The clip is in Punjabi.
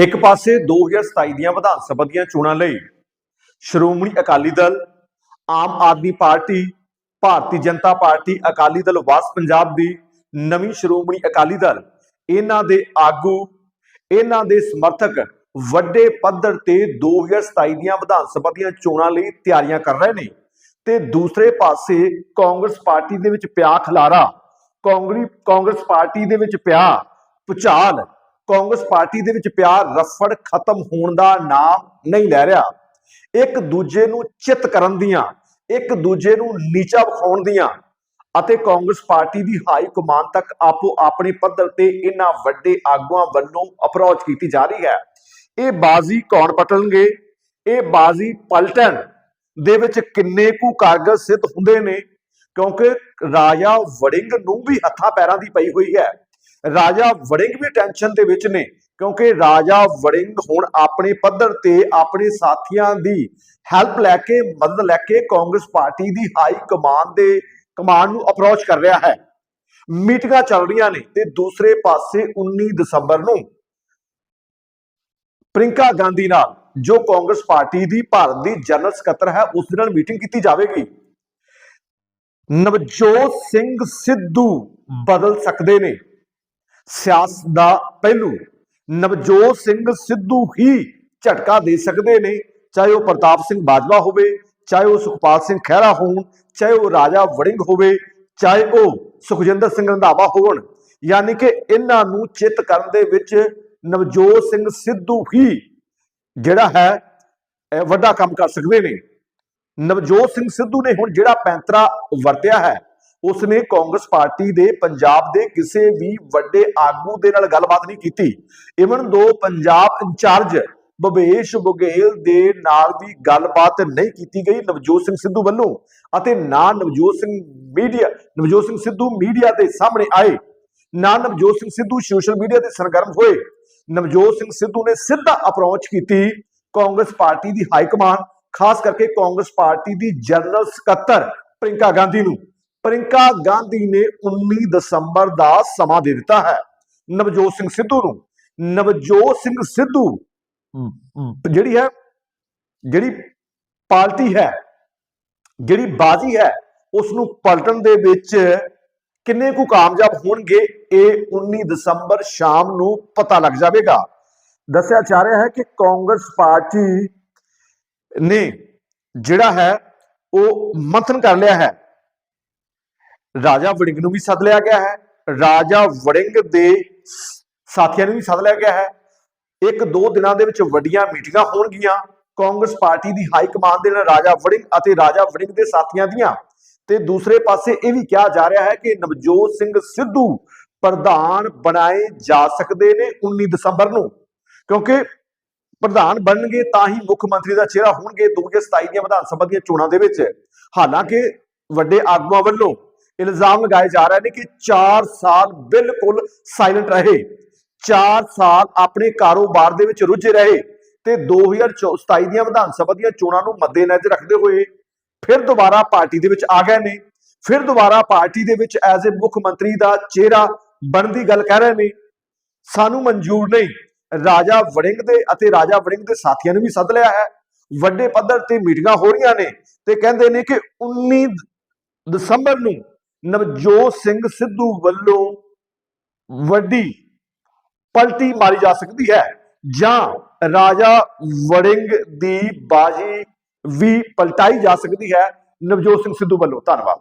ਇੱਕ ਪਾਸੇ 2027 ਦੀਆਂ ਵਿਧਾਨ ਸਭਾ ਦੀਆਂ ਚੋਣਾਂ ਲਈ ਸ਼੍ਰੋਮਣੀ ਅਕਾਲੀ ਦਲ, ਆਮ ਆਦਮੀ ਪਾਰਟੀ, ਭਾਰਤੀ ਜਨਤਾ ਪਾਰਟੀ, ਅਕਾਲੀ ਦਲ ਵਾਸ ਪੰਜਾਬ ਦੀ ਨਵੀਂ ਸ਼੍ਰੋਮਣੀ ਅਕਾਲੀ ਦਲ, ਇਹਨਾਂ ਦੇ ਆਗੂ, ਇਹਨਾਂ ਦੇ ਸਮਰਥਕ ਵੱਡੇ ਪੱਧਰ ਤੇ 2027 ਦੀਆਂ ਵਿਧਾਨ ਸਭਾ ਦੀਆਂ ਚੋਣਾਂ ਲਈ ਤਿਆਰੀਆਂ ਕਰ ਰਹੇ ਨੇ ਤੇ ਦੂਸਰੇ ਪਾਸੇ ਕਾਂਗਰਸ ਪਾਰਟੀ ਦੇ ਵਿੱਚ ਪਿਆ ਖਲਾਰਾ, ਕਾਂਗਰੀ, ਕਾਂਗਰਸ ਪਾਰਟੀ ਦੇ ਵਿੱਚ ਪਿਆ ਭੁਚਾਲ। ਕਾਂਗਰਸ ਪਾਰਟੀ ਦੇ ਵਿੱਚ ਪਿਆਰ ਰਫੜ ਖਤਮ ਹੋਣ ਦਾ ਨਾਮ ਨਹੀਂ ਲੈ ਰਿਹਾ। ਇੱਕ ਦੂਜੇ ਨੂੰ ਚਿੱਤ ਕਰਨ ਦੀਆਂ, ਇੱਕ ਦੂਜੇ ਨੂੰ ਨੀਚਾ ਵਿਖਾਉਣ ਦੀਆਂ ਅਤੇ ਕਾਂਗਰਸ ਪਾਰਟੀ ਦੀ ਹਾਈ ਕਮਾਨ ਤੱਕ ਆਪੋ ਆਪਣੇ ਪੱਧਰ ਤੇ ਇਹਨਾਂ ਵੱਡੇ ਆਗੂਆਂ ਵੱਲੋਂ ਅਪਰੋਚ ਕੀਤੀ ਜਾ ਰਹੀ ਹੈ। ਇਹ ਬਾਜ਼ੀ ਕੌਣ ਪਟਣਗੇ ਇਹ ਬਾਜ਼ੀ ਪਲਟਣ ਦੇ ਵਿੱਚ ਕਿੰਨੇ ਕੁ ਕਾਰਗਰ ਸਿੱਧ ਹੁੰਦੇ ਨੇ? ਕਿਉਂਕਿ ਰਾਜਾ ਵੜਿੰਗ ਨੂੰ ਵੀ ਹੱਥਾਂ ਪੈਰਾਂ ਦੀ ਪਈ ਹੋਈ ਹੈ। ਰਾਜਾ ਵੜਿੰਗ ਵੀ ਟੈਨਸ਼ਨ ਦੇ ਵਿੱਚ ਨੇ, ਕਿਉਂਕਿ ਰਾਜਾ ਵੜਿੰਗ ਹੁਣ ਆਪਣੇ ਪੱਧਰ ਤੇ ਆਪਣੇ ਸਾਥੀਆਂ ਦੀ ਹੈਲਪ ਲੈ ਕੇ, ਮਦਦ ਲੈ ਕੇ ਕਾਂਗਰਸ ਪਾਰਟੀ ਦੀ ਹਾਈ ਕਮਾਨ ਦੇ ਕਮਾਨ ਨੂੰ ਅਪਰੋਚ ਕਰ ਰਿਹਾ ਹੈ। ਮੀਟਿੰਗਾਂ ਚੱਲ ਰਹੀਆਂ ਨੇ ਤੇ ਦੂਸਰੇ ਪਾਸੇ 19 ਦਸੰਬਰ ਨੂੰ ਪ੍ਰਿੰਕਾ ਗਾਂਧੀ ਨਾਲ ਜੋ ਕਾਂਗਰਸ ਪਾਰਟੀ ਦੀ ਭਾਰਤ ਦੀ ਜਨਰਲ ਸਕੱਤਰ ਹੈ, ਉਸ ਨਾਲ ਮੀਟਿੰਗ ਕੀਤੀ ਜਾਵੇਗੀ। ਨਵਜੋਤ ਸਿੰਘ ਸਿੱਧੂ ਬਦਲ ਸਕਦੇ ਨੇ। ਸਿਆਸਤ ਦਾ ਪਹਿਲੂ। ਨਵਜੋਤ ਸਿੰਘ ਸਿੱਧੂ ਹੀ ਝਟਕਾ ਦੇ ਸਕਦੇ ਨੇ, ਚਾਹੇ ਉਹ ਪ੍ਰਤਾਪ ਸਿੰਘ ਬਾਜਵਾ ਹੋਵੇ, ਚਾਹੇ ਉਹ ਸੁਖਪਾਲ ਸਿੰਘ ਖਹਿਰਾ ਹੋਣ, ਚਾਹੇ ਉਹ ਰਾਜਾ ਵੜਿੰਗ ਹੋਵੇ, ਚਾਹੇ ਉਹ ਸੁਖਜਿੰਦਰ ਸਿੰਘ ਰੰਧਾਵਾ ਹੋਣ। ਯਾਨੀ ਕਿ ਇਹਨਾਂ ਨੂੰ ਚਿੱਤ ਕਰਨ ਦੇ ਵਿੱਚ ਨਵਜੋਤ ਸਿੰਘ ਸਿੱਧੂ ਹੀ ਜਿਹੜਾ ਹੈ ਵੱਡਾ ਕੰਮ ਕਰ ਸਕਦੇ ਨੇ। ਨਵਜੋਤ ਸਿੰਘ ਸਿੱਧੂ ਨੇ ਹੁਣ ਜਿਹੜਾ ਪੈਂਤਰਾ ਵਰਤਿਆ ਹੈ ਉਸਨੇ ਕਾਂਗਰਸ ਪਾਰਟੀ ਦੇ ਪੰਜਾਬ ਦੇ ਕਿਸੇ ਵੀ ਵੱਡੇ ਆਗੂ ਦੇ ਨਾਲ ਗੱਲਬਾਤ ਨਹੀਂ ਕੀਤੀ। ਇਵਨ ਦੋ ਪੰਜਾਬ ਇੰਚਾਰਜ ਭਵੇਸ਼ ਬੁਗੇਲ ਦੇ ਨਾਲ ਵੀ ਗੱਲਬਾਤ ਨਹੀਂ ਕੀਤੀ ਗਈ ਨਵਜੋਤ ਸਿੰਘ ਸਿੱਧੂ ਵੱਲੋਂ ਅਤੇ ਨਾ ਨਵਜੋਤ ਸਿੰਘ ਮੀਡੀਆ, ਨਵਜੋਤ ਸਿੰਘ ਸਿੱਧੂ ਮੀਡੀਆ ਦੇ ਸਾਹਮਣੇ ਆਏ, ਨਾ ਨਵਜੋਤ ਸਿੰਘ ਸਿੱਧੂ ਸੋਸ਼ਲ ਮੀਡੀਆ ਤੇ ਸਰਗਰਮ ਹੋਏ। ਨਵਜੋਤ ਸਿੰਘ ਸਿੱਧੂ ਨੇ ਸਿੱਧਾ ਅਪਰੋਚ ਕੀਤੀ ਕਾਂਗਰਸ ਪਾਰਟੀ ਦੀ ਹਾਈ ਕਮਾਨ ਖਾਸ ਕਰਕੇ ਕਾਂਗਰਸ ਪਾਰਟੀ ਦੀ ਜਨਰਲ ਸਕੱਤਰ ਪ੍ਰਿੰਕਾ ਗਾਂਧੀ ਨੂੰ। ਪ੍ਰਿੰਕਾ ਗਾਂਧੀ ਨੇ 19 ਦਸੰਬਰ ਦਾ ਸਮਾਂ ਦੇ ਦਿੱਤਾ ਹੈ। ਨਵਜੋਤ ਸਿੰਘ ਸਿੱਧੂ ਨੂੰ। ਨਵਜੋਤ ਸਿੰਘ ਸਿੱਧੂ ਜਿਹੜੀ ਹੈ ਜਿਹੜੀ ਪਾਰਟੀ ਹੈ ਜਿਹੜੀ ਬਾਜ਼ੀ ਹੈ ਉਸ ਨੂੰ ਪਲਟਣ ਦੇ ਵਿੱਚ ਕਿੰਨੇ ਕੁ ਕਾਮਯਾਬ ਹੋਣਗੇ ਇਹ 19 ਦਸੰਬਰ ਸ਼ਾਮ ਨੂੰ ਪਤਾ ਲੱਗ ਜਾਵੇਗਾ। ਦੱਸਿਆ ਜਾ ਰਿਹਾ ਹੈ ਕਿ ਕਾਂਗਰਸ ਪਾਰਟੀ ਨੇ ਜਿਹੜਾ ਹੈ ਉਹ ਮੰਥਨ ਕਰ ਲਿਆ ਹੈ। ਰਾਜਾ ਵੜਿੰਗ ਨੂੰ ਵੀ ਸੱਦ ਲਿਆ ਗਿਆ ਹੈ। ਰਾਜਾ ਵੜਿੰਗ ਦੇ ਸਾਥੀਆਂ ਨੂੰ ਵੀ ਸੱਦ ਲਿਆ ਗਿਆ ਹੈ। ਇੱਕ ਦੋ ਦਿਨਾਂ ਦੇ ਵਿੱਚ ਵੱਡੀਆਂ ਮੀਟਿੰਗਾਂ ਹੋਣਗੀਆਂ। ਕਾਂਗਰਸ ਪਾਰਟੀ ਦੀ ਹਾਈ ਕਮਾਨ ਦੇ ਨਾਲ ਰਾਜਾ ਵੜਿੰਗ ਅਤੇ ਰਾਜਾ ਵੜਿੰਗ ਦੇ ਸਾਥੀਆਂ ਦੀਆਂ। ਤੇ ਦੂਸਰੇ ਪਾਸੇ ਇਹ ਵੀ ਕਿਹਾ ਜਾ ਰਿਹਾ ਹੈ ਕਿ ਨਵਜੋਤ ਸਿੰਘ ਸਿੱਧੂ ਪ੍ਰਧਾਨ ਬਣਾਏ ਜਾ ਸਕਦੇ ਨੇ 19 ਦਸੰਬਰ ਨੂੰ। ਕਿਉਂਕਿ ਪ੍ਰਧਾਨ ਬਣਨਗੇ ਤਾਂ ਹੀ ਮੁੱਖ ਮੰਤਰੀ ਦਾ ਚਿਹਰਾ ਹੋਣਗੇ 2027 ਦੀਆਂ ਵਿਧਾਨ ਸਭਾ ਦੀਆਂ ਚੋਣਾਂ ਦੇ ਵਿੱਚ। ਹਾਲਾਂਕਿ ਵੱਡੇ ਆਗੂਆਂ ਵੱਲੋਂ ਇਲਜ਼ਾਮ ਲਗਾਏ ਜਾ ਰਹੇ ਨੇ ਕਿ 4 ਸਾਲ ਬਿਲਕੁਲ ਸਾਇਲੈਂਟ ਰਹੇ। 4 ਸਾਲ ਆਪਣੇ ਕਾਰੋਬਾਰ ਦੇ ਵਿੱਚ ਰੁੱਝੇ ਰਹੇ ਤੇ 2027 ਦੀਆਂ ਵਿਧਾਨ ਸਭਾ ਦੀਆਂ ਚੋਣਾਂ ਨੂੰ ਮੱਦੇਨਜ਼ਰ ਰੱਖਦੇ ਹੋਏ ਫਿਰ ਦੁਬਾਰਾ ਪਾਰਟੀ ਦੇ ਵਿੱਚ ਆ ਗਏ ਨੇ। ਫਿਰ ਦੁਬਾਰਾ ਪਾਰਟੀ ਦੇ ਵਿੱਚ ਐਜ਼ ਅ ਮੁੱਖ ਮੰਤਰੀ ਦਾ ਚਿਹਰਾ ਬਣਨ ਦੀ ਗੱਲ ਕਹਿ ਰਹੇ ਨੇ। ਸਾਨੂੰ ਮਨਜ਼ੂਰ ਨਹੀਂ। ਰਾਜਾ ਵੜਿੰਗ ਦੇ ਅਤੇ ਰਾਜਾ ਵੜਿੰਗ ਦੇ ਸਾਥੀਆਂ ਨੂੰ ਵੀ ਸੱਦ ਲਿਆ ਹੈ। ਵੱਡੇ ਪੱਧਰ ਤੇ ਮੀਟਿੰਗਾਂ ਹੋ ਰਹੀਆਂ ਨੇ ਤੇ ਕਹਿੰਦੇ ਨੇ ਕਿ 19 ਦਸੰਬਰ ਨੂੰ ਨਵਜੋਤ ਸਿੰਘ ਸਿੱਧੂ ਵੱਲੋਂ ਵੱਡੀ ਪਲਟੀ ਮਾਰੀ ਜਾ ਸਕਦੀ ਹੈ ਜਾਂ ਰਾਜਾ ਵੜਿੰਗ ਦੀ ਬਾਜੀ ਵੀ ਪਲਟਾਈ ਜਾ ਸਕਦੀ ਹੈ। ਨਵਜੋਤ ਸਿੰਘ ਸਿੱਧੂ ਵੱਲੋਂ ਧੰਨਵਾਦ।